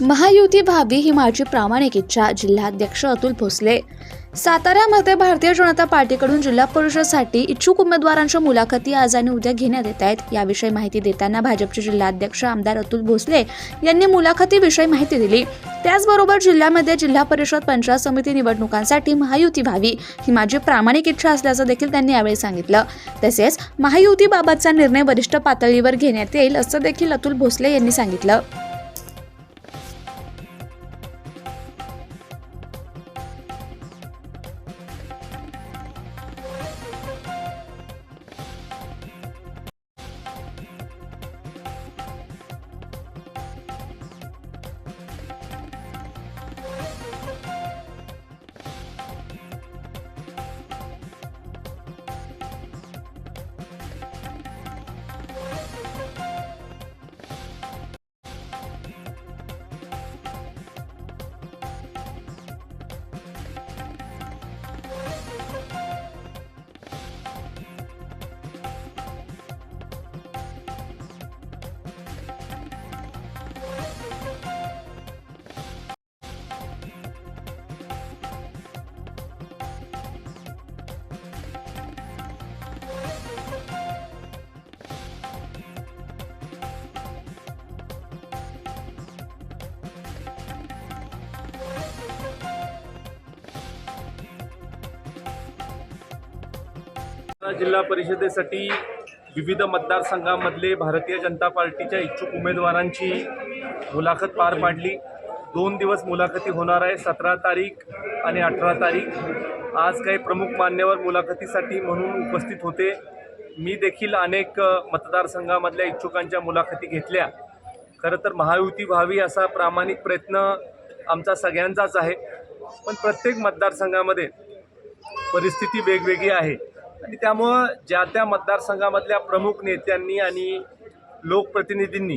महायुती भावी ही माझी प्रामाणिक इच्छा जिल्हाध्यक्ष अतुल भोसले. साताऱ्यामध्ये भारतीय जनता पार्टीकडून जिल्हा परिषदसाठी इच्छुक उमेदवारांच्या मुलाखती आज आणि उद्या घेण्यात येत आहेत. याविषयी माहिती देताना भाजपचे जिल्हाध्यक्ष आमदार अतुल भोसले यांनी मुलाखतीविषयी माहिती दिली. त्याचबरोबर जिल्ह्यामध्ये जिल्हा परिषद पंचायत समिती निवडणुकांसाठी महायुती व्हावी ही माझी प्रामाणिक इच्छा असल्याचं देखील त्यांनी यावेळी सांगितलं. तसेच महायुतीबाबतचा निर्णय वरिष्ठ पातळीवर घेण्यात येईल असं देखील अतुल भोसले यांनी सांगितलं. जिल्हा परिषदेसाठी विविध मतदारसंघामधले भारतीय जनता पार्टीच्या इच्छुक उमेदवारांची मुलाखत पार पाडली. दोन दिवस मुलाखती होणार आहे सतरा तारीख आणि अठरा तारीख. आज काही प्रमुख मान्यवर मुलाखतीसाठी म्हणून उपस्थित होते. मी देखील अनेक मतदारसंघामधल्या इच्छुकांच्या मुलाखती घेतल्या. खरं तर महायुती व्हावी असा प्रामाणिक प्रयत्न आमचा सगळ्यांचाच आहे. पण प्रत्येक मतदारसंघामध्ये परिस्थिती वेगवेगळी आहे. आणि त्यामुळं ज्या त्या मतदारसंघामधल्या प्रमुख नेत्यांनी आणि लोकप्रतिनिधींनी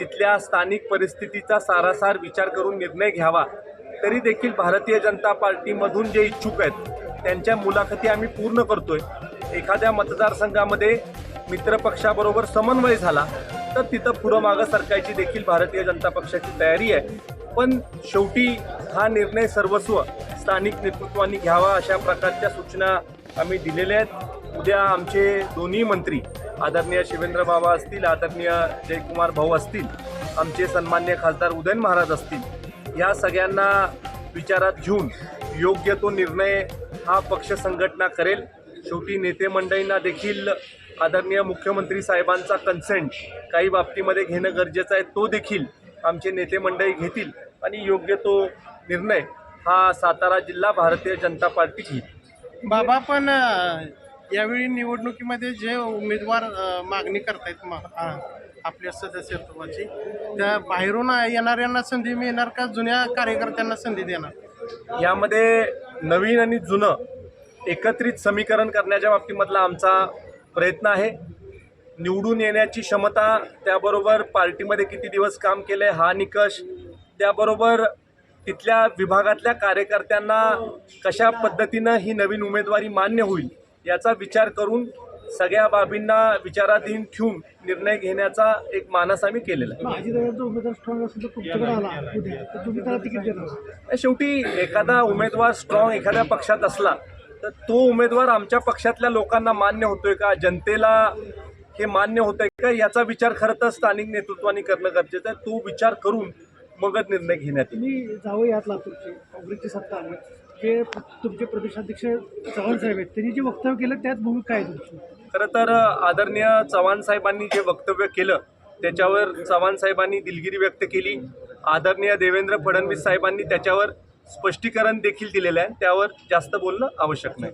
तिथल्या स्थानिक परिस्थितीचा सारासार विचार करून निर्णय घ्यावा तरी देखील भारतीय जनता पार्टीमधून जे इच्छुक आहेत त्यांच्या मुलाखती आम्ही पूर्ण करतोय. एखाद्या मतदारसंघामध्ये मित्रपक्षाबरोबर समन्वय झाला तर तिथं पुढं मागं सरकायची देखील भारतीय जनता पक्षाची तयारी आहे. पण शेवटी हा निर्णय सर्वस्व स्थानिक नेतृत्वांनी घ्यावा अशा प्रकारच्या सूचना आम्ही दिलेले आहेत. उद्या आमचे दोन्ही मंत्री आदरणीय शिवेंद्र बाबा असतील आदरणीय जयकुमार भाऊ असतील आमचे सन्मान्य खासदार उदयन महाराज असतील या सगळ्यांना विचारात घेऊन योग्य तो निर्णय हा पक्ष संघटना करेल. शेवटी नेते मंडळींना देखील आदरणीय मुख्यमंत्री साहेबांचा कन्सेंट काही बाबतीमध्ये घेणं गरजेचं आहे तो देखील आमचे नेते मंडळी घेतील आणि योग्य तो निर्णय हा सातारा जिल्हा भारतीय जनता पार्टी घेईल बाबा पण यावेळी निवडणुकीमध्ये जे उमेदवार मागणी करतायत म- आपल्या सदस्यत्वाची त्या बाहेरून येणाऱ्यांना संधी मिळणार का जुन्या कार्यकर्त्यांना संधी देणार? यामध्ये नवीन आणि जुनं एकत्रित समीकरण करण्याच्या बाबतीमधला आमचा प्रयत्न आहे. निवडून येण्याची क्षमता त्याबरोबर पार्टीमध्ये किती दिवस काम केलं आहे हा निकष त्याबरोबर तिथल्या विभागातल्या कार्यकर्त्यांना कशा पद्धतीनं ही नवीन उमेदवारी मान्य होईल याचा विचार करून सगळ्या बाबींना विचाराधीन ठेवून निर्णय घेण्याचा एक मानस आम्ही केलेला आहे. शेवटी एखादा उमेदवार स्ट्रॉंग एखाद्या पक्षात असला तर तो उमेदवार आमच्या पक्षातल्या लोकांना मान्य होतोय का? जनतेला हे मान्य होतंय का? याचा विचार खरं तर स्थानिक नेतृत्वाने करणं गरजेचं आहे. तो विचार करून मगच निर्णय घेण्यात येईल. तुम्ही जावं यात लातूरचे काँग्रेसची सत्ता आली जे तुमचे प्रदेशाध्यक्ष चव्हाण साहेब आहेत त्यांनी जे वक्तव्य केलं त्यात भूमिका काय आहे तुमची? खरं तर आदरणीय चव्हाण साहेबांनी जे वक्तव्य केलं त्याच्यावर चव्हाण साहेबांनी दिलगिरी व्यक्त केली. आदरणीय देवेंद्र फडणवीस साहेबांनी त्याच्यावर स्पष्टीकरण देखील दिलेलं आहे. त्यावर जास्त बोलणं आवश्यक नाही.